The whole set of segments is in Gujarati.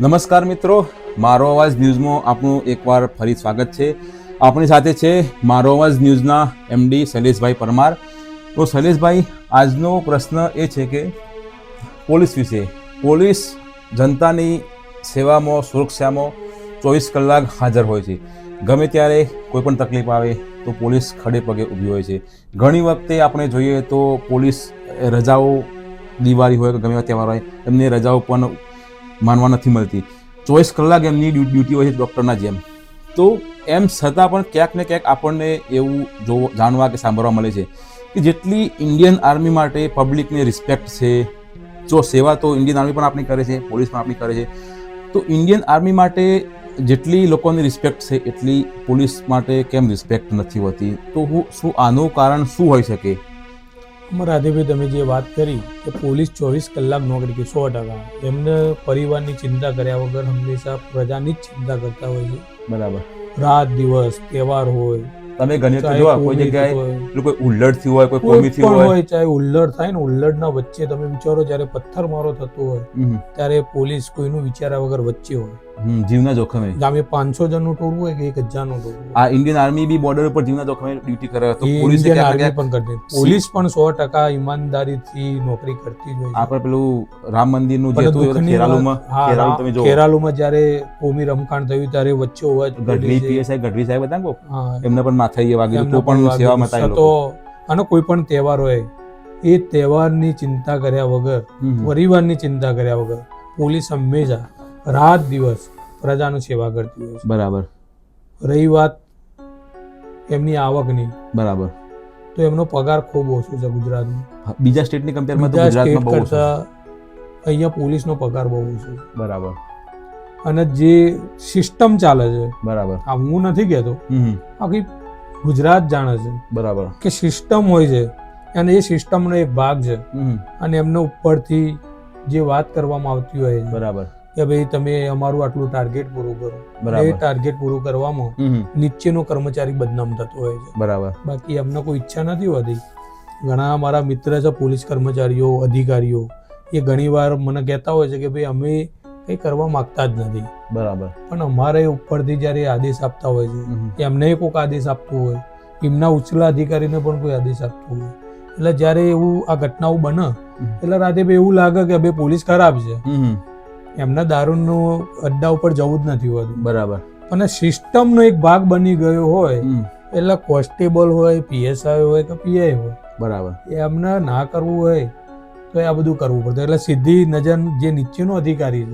નમસ્કાર મિત્રો, મારો અવાજ ન્યૂઝમાં આપનું એકવાર ફરી સ્વાગત છે. આપણી સાથે છે મારો અવાજ ન્યૂઝના એમડી શૈલેષભાઈ પરમાર. તો શૈલેષભાઈ, આજનો પ્રશ્ન એ છે કે પોલીસ વિશે. પોલીસ જનતાની સેવામાં, સુરક્ષામાં ચોવીસ કલાક હાજર હોય છે. ગમે ત્યારે કોઈ પણ તકલીફ આવે તો પોલીસ ખડે પગે ઊભી હોય છે. ઘણી વખતે આપણે જોઈએ તો પોલીસ રજાઓ દિવાળી હોય કે ગમે તહેવાર હોય, એમની રજાઓ પણ માનવા નથી મળતી. ચોવીસ કલાક એમની ડ્યુટી હોય છે ડૉક્ટરના જેમ. તો એમ છતાં પણ ક્યાંક ને ક્યાંક આપણને એવું જો જાણવા કે સાંભળવા મળે છે કે જેટલી ઇન્ડિયન આર્મી માટે પબ્લિકને રિસ્પેક્ટ છે, જો સેવા તો ઇન્ડિયન આર્મી પણ આપણી કરે છે, પોલીસ પણ આપણી કરે છે. તો ઇન્ડિયન આર્મી માટે જેટલી લોકોની રિસ્પેક્ટ છે, એટલી પોલીસ માટે કેમ રિસ્પેક્ટ નથી હોતી? તો હું, શું આનું કારણ શું હોઈ શકે? અમારા રાધેભાઈ તમે જે વાત કરી કે પોલીસ ચોવીસ કલાક નોકરી કે સો ટકા. એમને પરિવારની ચિંતા કર્યા વગર હંમેશા પ્રજાની જ ચિંતા કરતા હોય છે. બરાબર. રાત દિવસ તહેવાર હોય તમે ઘણી તો જોવા કોઈ જગ્યાએ કોઈ ઉલ્લડ થયું હોય કોઈ કોમી થયું હોય. હોય ચાહે ઉલ્લડ થાય ને ઉલ્લડના વચ્ચે તમે વિચારો જ્યારે પથ્થર મારો થતો હોય ત્યારે પોલીસ કોઈનું વિચાર્યા વગર વચ્ચે હોય. જીવના જોખમે. ગામે પાંચસો જણનું ટોળું હોય કે એક હજારનું ટોળું આ ઇન્ડિયન આર્મી બી બોર્ડર ઉપર જીવના જોખમે ડ્યુટી કરે તો પોલીસ પણ કરતી પોલીસ પણ સો ટકા ઈમાનદારીથી નોકરી કરતી જ હોય આપણે પેલું રામ મંદિરનું જે હતું ખેરાલુમાં ખેરાલુમાં જ્યારે કોમી રમખાણ થયું ત્યારે વચ્ચે હોય ગઢવી. પીએસઆઈ ગઢવી સાહેબ હતા એમને પણ માથે એ વાગેલું એમને તો પણ. સેવામાં લોકો. અને કોઈ પણ તહેવાર હોય એ તહેવારની ચિંતા કર્યા વગર પરિવારની ચિંતા કર્યા વગર પોલીસ હંમેશા રાત દિવસ પ્રજાનું સેવા કરતી હોય છે. બરાબર. રહી વાત એમની આવકની બરાબર. તો એમનો પગાર ખૂબ ઓછો છે ગુજરાતમાં. બીજા સ્ટેટની કમ્પેરમાં તો ગુજરાતમાં સ્ટેટ બહુ ઓછો અહીંયા પોલીસનો પગાર બહુ ઓછો છે. બરાબર. અને જે સિસ્ટમ ચાલે છે બરાબર. આ હું નથી કહેતો આખી ગુજરાત જાણે છે બરાબર. કે સિસ્ટમ હોય છે અને એ સિસ્ટમનો એક ભાગ છે. અને એમને ઉપરથી જે વાત કરવામાં આવતી હોય બરાબર. કે ભાઈ તમે અમારું આટલું ટાર્ગેટ પૂરું કરો. એ ટાર્ગેટ પૂરું કરવામાં નીચેનો કર્મચારી બદનામ થતો હોય છે. બરાબર. બાકી એમને કોઈ ઈચ્છા નથી હોતી. ઘણા મારા મિત્ર છે પોલીસ કર્મચારીઓ અધિકારીઓ એ ઘણીવાર મને કહેતા હોય છે કે ભાઈ અમે કંઈ કરવા માંગતા જ નથી. બરાબર. પણ અમારે ઉપરથી જ્યારે આદેશ આપતા હોય છે એમને કોઈક આદેશ આપતો હોય એમના ઉચલા અધિકારીને પણ કોઈ આદેશ આપતો હોય. એટલે જ્યારે એવું આ ઘટનાઓ બને એટલે રાતે ભાઈ એવું લાગે કે ભાઈ પોલીસ ખરાબ છે. એમના દારૂનું અડ્ડા ઉપર જવું જ નથી હોતું. બરાબર. અને સિસ્ટમનો એક ભાગ બની ગયો હોય એટલે કોન્સ્ટેબલ હોય પીએસઆઈ હોય કે પીઆઈ હોય બરાબર. એમને ના કરવું હોય તો આ બધું કરવું પડતું. એટલે સીધી નજર જે નીચેનો અધિકારી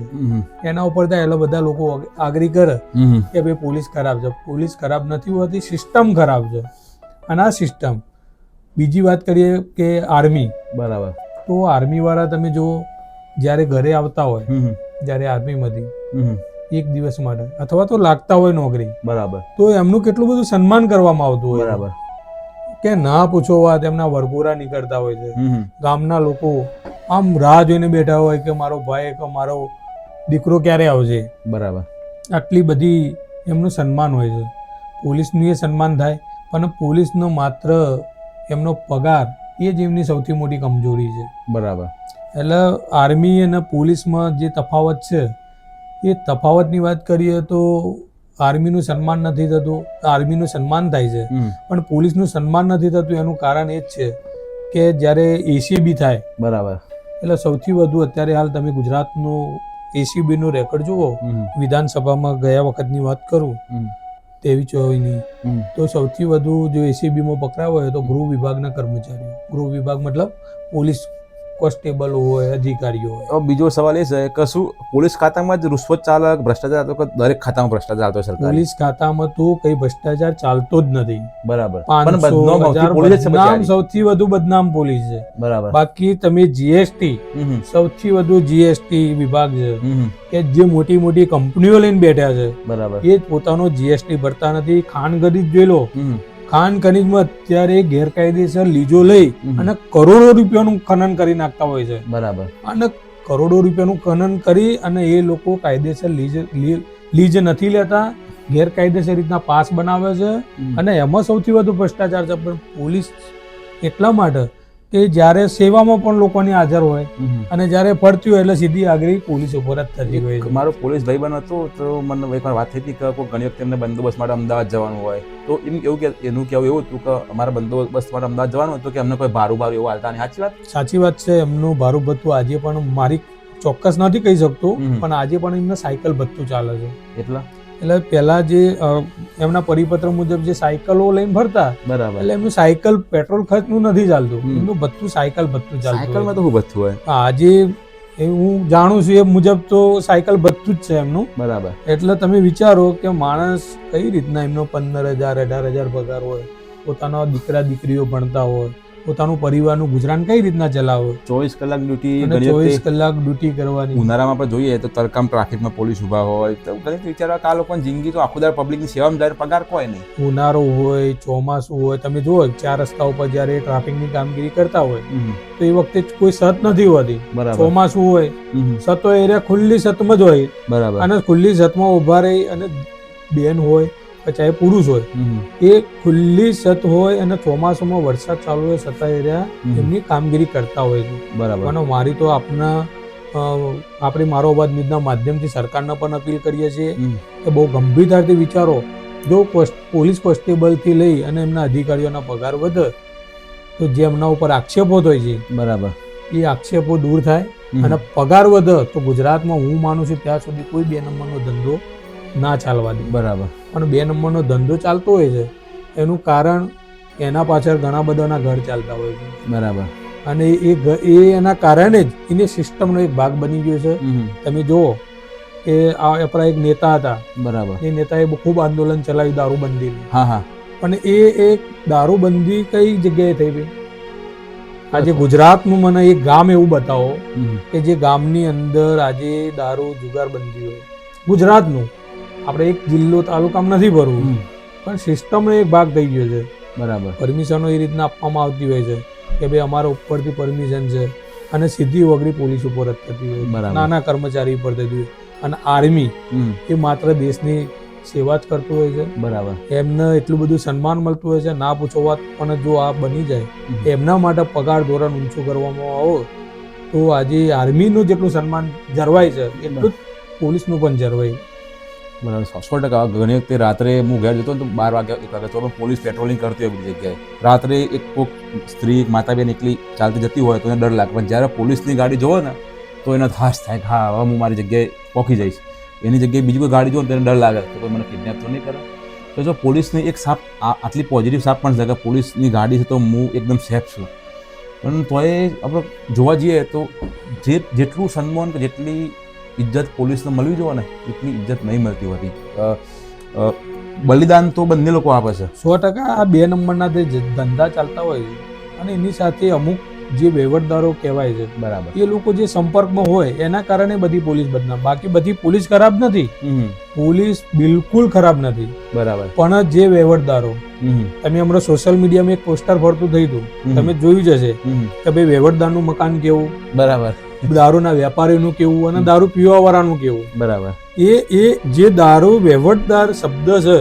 છે એના ઉપર થાય એટલે બધા લોકો આગરી કરે કે ભાઈ પોલીસ ખરાબ છે. પોલીસ ખરાબ નથી હોતી સિસ્ટમ ખરાબ છે. અને આ સિસ્ટમ. બીજી વાત કરીએ કે આર્મી. બરાબર. તો આર્મી વાળા તમે જો જ્યારે ઘરે આવતા હોય જ્યારે આર્મીમાંથી એક દિવસ માટે અથવા તો લાગતા હોય નોકરી બરાબર. તો એમનું કેટલું બધું સન્માન કરવામાં આવતું હોય. બરાબર. કે ના પૂછો વાત એમના વરપુરા નીકળતા હોય છે. ગામના લોકો આમ રાહ જોઈને બેઠા હોય કે મારો ભાઈ કે મારો દીકરો ક્યારે આવશે? બરાબર. આટલી બધી એમનું સન્માન હોય છે. પોલીસનું એ સન્માન થાય પણ પોલીસનો માત્ર એમનો પગાર એ જ એમની સૌથી મોટી કમજોરી છે. બરાબર. એટલે આર્મી અને પોલીસમાં જે તફાવત છે એ તફાવતની વાત કરીએ તો આર્મીનું સન્માન નથી થતું આર્મીનું સન્માન થાય છે. પણ પોલીસનું સન્માન નથી થતું એનું કારણ એ જ છે કે જ્યારે એસીબી થાય બરાબર. એટલે સૌથી વધુ અત્યારે હાલ તમે ગુજરાતનું એસીબીનું રેકોર્ડ જુઓ વિધાનસભામાં ગયા વખતની વાત કરું તેવી ચોવીની તો સૌથી વધુ જો એસીબીમાં પકડાયો હોય તો ગૃહ વિભાગના કર્મચારીઓ ગૃહ વિભાગ મતલબ પોલીસ કોન્સ્ટેબલ હોય અધિકારીઓ હોય. બીજો સવાલ એ છે કે શું પોલીસ ખાતામાં જ રૂશ્વત ચાલે ભ્રષ્ટાચાર કે દરેક ખાતામાં ભ્રષ્ટાચાર ચાલતો સરકાર? પોલીસ ખાતામાં તો કઈ ભ્રષ્ટાચાર ચાલતો જ નથી. બરાબર. પણ બદનામ સૌથી પોલીસ બદનામ સૌથી વધુ બદનામ પોલીસ છે. બરાબર. બાકી તમે જીએસટી સૌથી વધુ જીએસટી વિભાગ છે કે જે મોટી મોટી કંપનીઓ લઈને બેઠા છે બરાબર. એ જ પોતાનો જીએસટી ભરતા નથી. ખાનગરી જ જોઈ લો. ખાન ખનીજમાં અત્યારે ગેરકાયદેસર લીજો લઈ અને કરોડો રૂપિયાનું ખનન કરી નાખતા હોય છે. બરાબર. અને કરોડો રૂપિયાનું ખનન કરી અને એ લોકો કાયદેસર લીજ લીજ નથી લેતા ગેરકાયદેસર રીતના પાસ બનાવે છે. અને એમાં સૌથી વધુ ભ્રષ્ટાચાર છે પણ પોલીસ એટલા માટે કે જ્યારે સેવામાં પણ લોકોની હાજર હોય અને જ્યારે પડતી હોય એટલે સીધી આગળ પોલીસ ઉપર જ થતી હોય મારો પોલીસ ભાઈબંધ હતો તો મને એકવાર વાત થઈ હતી કે કોઈ ઘણી વખત એમને બંદોબસ્ત માટે અમદાવાદ જવાનું હોય. તો એમ એવું કે એનું કહેવું એવું હતું કે અમારા બંદોબસ્ત માટે અમદાવાદ જવાનું હતું કે અમને કોઈ ભારું ભારું એવું હાલતા નહીં. સાચી વાત? સાચી વાત છે એમનું ભારું ભથ્થું આજે પણ મારી ચોક્કસ નથી કહી શકતો પણ આજે પણ એમને સાયકલ ભથ્થું ચાલે છે. એટલા? એટલે પહેલા જે એમના પરિપત્ર મુજબ જે સાયકલો લઈને ભરતા બરાબર. એટલે એમનું સાયકલ પેટ્રોલ ખર્ચનું નથી ચાલતું. એમનું બધું સાયકલ બધું ચાલતું હોય. સાયકલમાં તો ખૂબ બધું હોય? આજે એ હું જાણું છું એ મુજબ તો સાયકલ બધું જ છે એમનું. બરાબર. એટલે તમે વિચારો કે માણસ કઈ રીતના એમનો પંદર હજાર અઢાર હજાર પગાર હોય પોતાના દીકરા દીકરીઓ ભણતા હોય પોતાનું પરિવારનું ગુજરાન કઈ રીતના ચલાવે? ચોવીસ કલાક ડ્યુટી ચોવીસ કલાક ડ્યુટી કરવાની. ઉનાળામાં આપણે જોઈએ તો તરકામ ટ્રાફિકમાં પોલીસ ઊભા હોય તો ઘણી વિચારવા કે આ લોકોની જિંદગી તો આખો દાડો પબ્લિકની સેવામાં જાય પગાર કોઈ નહીં. ઉનાળો હોય ચોમાસું હોય તમે જુઓ ચાર રસ્તા ઉપર જ્યારે ટ્રાફિકની કામગીરી કરતા હોય તો એ વખતે કોઈ સત નથી હોતી. ચોમાસું હોય. સતો એરિયા ખુલ્લી સતમાં જ હોય. બરાબર. અને ખુલ્લી સતમાં ઊભા રહી અને બેન હોય ચાહે પુરુષ હોય એ ખુલ્લી સત હોય અને ચોમાસામાં વરસાદ ચાલુ હોય છતાં એ રહ્યા એમની કામગીરી કરતા હોય છે. બરાબર. અને મારી તો આપના આપણે મારો અવાજ ન્યૂઝના માધ્યમથી સરકારને પણ અપીલ કરીએ છીએ. કે બહુ ગંભીરતાથી વિચારો. જો પોલીસ કોન્સ્ટેબલથી લઈ અને એમના અધિકારીઓના પગાર વધે તો જે એમના ઉપર આક્ષેપો થાય છે બરાબર. એ આક્ષેપો દૂર થાય અને પગાર વધે તો ગુજરાતમાં હું માનું છું ત્યાં સુધી કોઈ બે નંબરનો ધંધો ના ચાલવા દે. બરાબર. પણ બે નંબરનો ધંધો ચાલતો હોય છે એનું કારણ એના પાછળ ઘણા બધાના ઘર ચાલતા હોય છે. બરાબર. અને એ એ એના કારણે જ એને સિસ્ટમનો એક ભાગ બની ગયો છે. તમે જુઓ કે આ આપણા એક નેતા હતા. બરાબર. એ નેતાએ ખૂબ આંદોલન ચલાવ્યું દારૂબંધી હા હા. અને એ એક દારૂબંધી કઈ જગ્યાએ થઈ ગઈ? આજે ગુજરાતનું મને એક ગામ એવું બતાવો કે જે ગામની અંદર આજે દારૂ જુગાર બંધી હોય. ગુજરાતનું. આપણે એક જિલ્લો તાલુકામાં નથી ભરવું પણ સિસ્ટમનો એક ભાગ થઈ ગયો છે. બરાબર. પરમિશનો એ રીતના આપવામાં આવતી હોય છે કે ભાઈ અમારા ઉપરથી પરમિશન છે અને સીધી વગડી પોલીસ ઉપર જ થતી હોય બરાબર. નાના કર્મચારી ઉપર થતી હોય અને આર્મી એ માત્ર દેશની સેવા જ કરતું હોય છે. બરાબર. એમને એટલું બધું સન્માન મળતું હોય છે. ના પૂછો વાત પણ જો આ બની જાય એમના માટે પગાર ધોરણ ઊંચું કરવામાં આવો તો આજે આર્મીનું જેટલું સન્માન જળવાય છે એટલું જ પોલીસનું પણ જળવાય. બરાબર સો ટકા ઘણી વખતે રાત્રે હું ઘેર જતો તો બાર વાગ્યા એક વાગ્યા તો પોલીસ પેટ્રોલિંગ કરતી હોય બધી જગ્યાએ. રાત્રે એક કોઈક સ્ત્રી, એક માતા બેન એકલી ચાલતી જતી હોય તો એને ડર લાગે. પણ જ્યારે પોલીસની ગાડી જોવો ને, તો એને થાશ થાય કે હા, હવે હું મારી જગ્યાએ પહોંચી જઈશ. એની જગ્યાએ બીજી કોઈ ગાડી જોઉં તો એને ડર લાગે કે કોઈ મને કિડનેપ તો નહીં કરે. તો જો પોલીસની એક સાપ આટલી પોઝિટિવ સાપ પણ છે કે પોલીસની ગાડી છે તો હું એકદમ સેફ છું. પણ તોય આપણે જોવા જઈએ તો જે જેટલું સન્માન કે જેટલી ઇજ્જત પોલીસને મળવી જોઈએ ને? એટલી ઇજ્જત નહીં મળતી હોતી. બલિદાન તો બંને લોકો આપે છે. સો ટકા આ બે નંબરના જે ધંધા ચાલતા હોય અને એની સાથે અમુક જે વહીવટદારો કહેવાય છે. બરાબર. એ લોકો જે સંપર્કમાં હોય એના કારણે બધી પોલીસ બદનામ. બાકી બધી પોલીસ ખરાબ નથી. પોલીસ બિલકુલ ખરાબ નથી. બરાબર. પણ જે વહીવટદારો તમે હમણાં સોશિયલ મીડિયામાં એક પોસ્ટર ફરતું થઈ હતું. તમે જોયું જ હશે કે ભાઈ વહીવટદારનું મકાન કેવું? બરાબર. દારૂના વેપારીનું કેવું અને દારૂ પીવાવાળાનું કેવું. બરાબર. એ એ જે દારૂ વહીવટદાર શબ્દ છે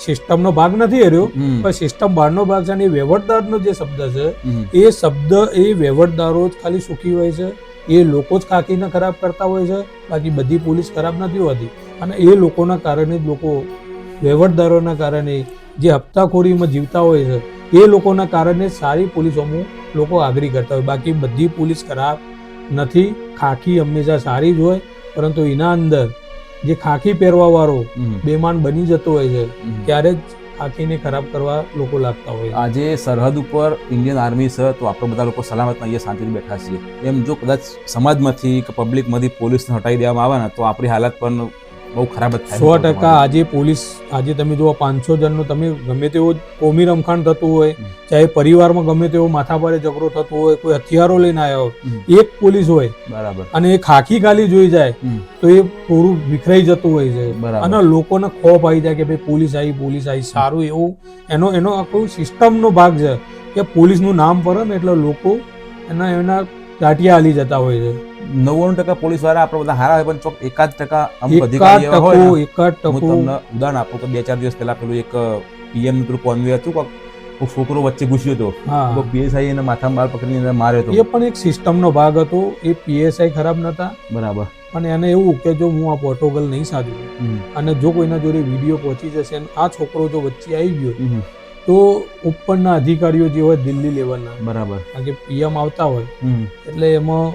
સિસ્ટમનો ભાગ નથી હર્યો પણ સિસ્ટમ બહારનો ભાગ છે અને એ વહીવટદારનો જે શબ્દ છે એ શબ્દ એ વહીવટદારો જ ખાલી સુખી હોય છે એ લોકો જ ખાકીને ખરાબ કરતા હોય છે બાકી બધી પોલીસ ખરાબ નથી હોતી. અને એ લોકોના કારણે જ લોકો વહીવટદારોના કારણે જે હપ્તાખોરીમાં જીવતા હોય છે એ લોકોના કારણે સારી પોલીસોમાં લોકો આગરી કરતા હોય. બાકી બધી પોલીસ ખરાબ નથી ખાખી હંમેશા સારી જ હોય પરંતુ એના અંદર જે ખાખી પહેરવા વાળો બેમાન બની જતો હોય છે. ત્યારે જ ખાખીને ખરાબ કરવા લોકો લાગતા હોય આજે સરહદ ઉપર ઇન્ડિયન આર્મી છે તો આપણે બધા લોકો સલામતમાં અહીંયા શાંતિથી બેઠા છીએ. એમ જો કદાચ સમાજમાંથી કે પબ્લિકમાંથી પોલીસને હટાવી દેવામાં આવે ને તો આપણી હાલત પણ બહુ ખરાબ જ સો ટકા આજે પોલીસ આજે તમે જુઓ પાંચસો જણનો તમે ગમે તેવો કોમી રમખાણ થતું હોય. ચાહે પરિવારમાં ગમે તેવો માથાભારે ઝઘડો થતો હોય કોઈ હથિયારો લઈને આવ્યો. હોય એક પોલીસ હોય બરાબર. અને એ ખાખી ખાલી જોઈ જાય તો એ પૂરું વિખરાઈ જતું હોય છે. અને લોકોને ખોફ આવી જાય કે ભાઈ પોલીસ આવી પોલીસ આવી સારું એવું. એનો એનો આખો સિસ્ટમનો ભાગ છે કે પોલીસનું નામ પર ને એટલે લોકો એના એના ટાટિયા હાલી જતા હોય છે. નવ્વાણું ટકા પોલીસવાળા આપણે બધા હારા હોય પણ ચોક એકાદ ટકા અમુક એકાદ અધિકારી એવા હોય ને, એકાદ ટકો. તમને ઉદાહરણ આપું કે બે ચાર દિવસ પહેલા પેલું એક પીએમનું પેલું કોન્વે હતું કોક છોકરો વચ્ચે ઘૂસ્યો હતો. તો પીએસઆઈ એને માથામાં બાર પકડીને એને માર્યો એ પણ એક સિસ્ટમનો ભાગ હતો એ પીએસઆઈ ખરાબ નતા. બરાબર. પણ એને એવું કે જો હું આ પોર્ટોગલ નહીં સાચું અને જો કોઈના જોડે વીડિયો પહોંચી જશે આ છોકરો જો વચ્ચે આવી ગયો તો ઉપરના અધિકારીઓ જે હોય દિલ્હી લેવલના બરાબર. કારણ કે પીએમ આવતા હોય એટલે એમાં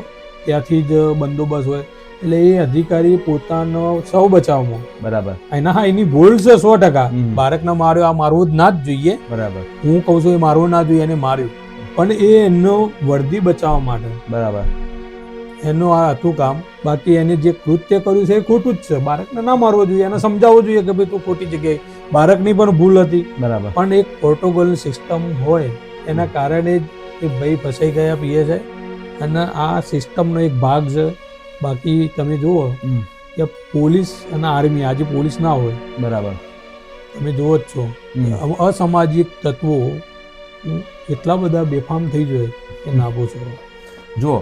ત્યાંથી જ બંદોબસ્ત હોય એટલે એ અધિકારી પોતાનો સૌ બચાવમાં. બરાબર. એના હા એની ભૂલ છે સો ટકા. બાળકને માર્યો આ મારવું જ ના જ જોઈએ. બરાબર. હું કહું છું એ મારવું ના જોઈએ એને માર્યું. પણ એ એનો વર્દી બચાવવા માટે. બરાબર. એનું આ હતું કામ. બાકી એને જે કૃત્ય કર્યું છે એ ખોટું જ છે. બાળકને ના મારવો જોઈએ એને સમજાવવું જોઈએ કે ભાઈ તું ખોટી જગ્યાએ બાળકની પણ ભૂલ હતી. બરાબર. પણ એક પ્રોટોકોલ સિસ્ટમ હોય એના કારણે જ એ ભાઈ ફસાઈ ગયા પીએ છે. અને આ સિસ્ટમનો એક ભાગ છે. બાકી તમે જુઓ કે પોલીસ અને આર્મી આજે પોલીસ ના હોય. બરાબર. તમે જુઓ જ છો. અસામાજિક તત્વો એટલા બધા બેફામ થઈ જાય કે ના પૂછો. જો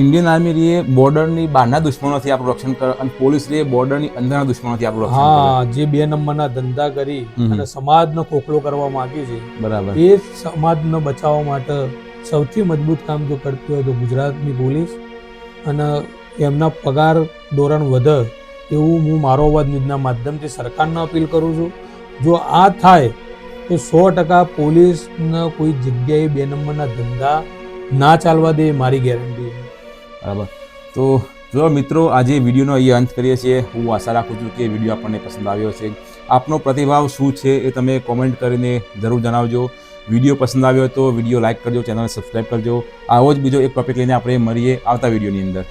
ઇન્ડિયન આર્મી રીએ બોર્ડરની બહારના દુશ્મનોથી આપણું રક્ષણ કરે અને પોલીસ રે બોર્ડરની અંદરના દુશ્મનોથી આપણું રક્ષણ હા જે બે નંબરના ધંધા કરી અને સમાજનો ખોખલો કરવા માંગે છે બરાબર. એ સમાજને બચાવવા માટે સૌથી મજબૂત કામ જો કરતી હોય તો ગુજરાતની પોલીસ અને એમના પગાર ધોરણ વધે એવું હું મારો અવાજ ન્યૂઝના માધ્યમથી સરકારને અપીલ કરું છું. જો આ થાય તો સો ટકા પોલીસને કોઈ જગ્યાએ બે નંબરના ધંધા ના ચાલવા દે મારી ગેરંટી છે. બરાબર. તો જો મિત્રો, આજે વિડીયોનો અહીં અંત કરીએ છીએ. હું આશા રાખું છું કે વીડિયો આપણને પસંદ આવ્યો છે આપનો પ્રતિભાવ શું છે એ તમે કોમેન્ટ કરીને જરૂર જણાવજો. વીડિયો પસંદ આવ્યો તો વીડિયો લાઇક કરજો, ચેનલને સબસ્ક્રાઈબ કરજો. આવો જ બીજો એક ટોપિક લઈને આપણે મળીએ આવતા વિડીયોની અંદર.